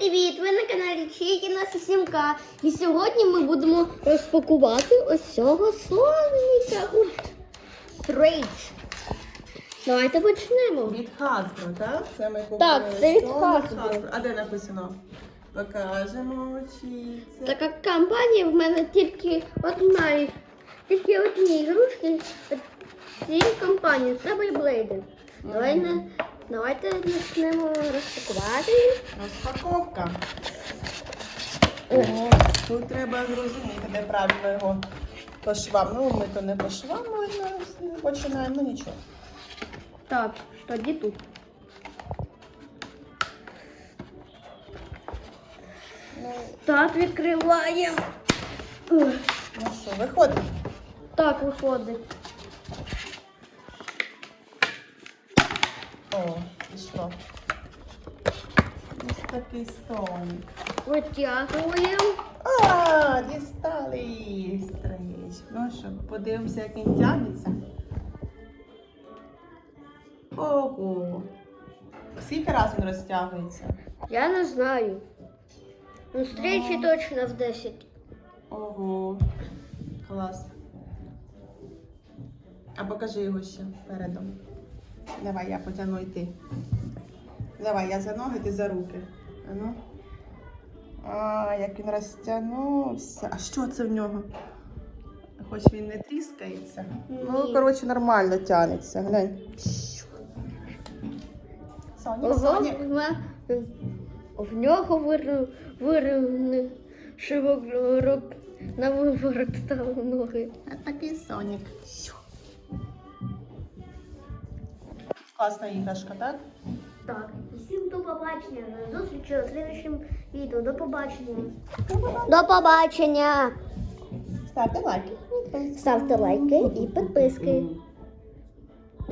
привіт! Ви на каналі Чікіна Сімка. І сьогодні ми будемо розпакувати ось цього слоника. Стрейч. Давайте почнемо. Від Hasbro, так? Це ми купили. Так, це від Hasbro. А де написано? Покажемо, чи це. Така компанія в мене тільки одна, тільки одні ігрушки. Цієї компанії це Beyblade. Давай не- Давайте почнемо розпакувати. Розпаковка. Ого. Тут треба зрозуміти, де правильно його по швам. Ну, ми то не по швам, ми не починаємо, ну нічого. Так, тоді тут. Ну, Так, відкриваємо. Ух, ну що, виходить. Так виходить. О, пішло. Ось такий соник. Витягуємо. А, дістали стриж. Ну що, подивимося, як він тягнеться. Ого. Скільки раз він розтягується? Я не знаю. Ну, зустрічі точно в 10. Ого. Клас. А покажи його ще передом. Давай, я потягну і ти. Давай, я за ноги, ти за руки. А ну. А, як він розтягнувся. А що це в нього? Хоч він не тріскається. Ну, коротше, нормально тягнеться. Глянь. Сонік, Сонік. в нього вир- вирівни шивок на виворот стали ноги. А такий Сонік. Класна іграшка, так? Так, всім до побачення. До зустрічі у слідчому відео. До побачення. До побачення. Ставте лайки. Ставте лайки і підписки.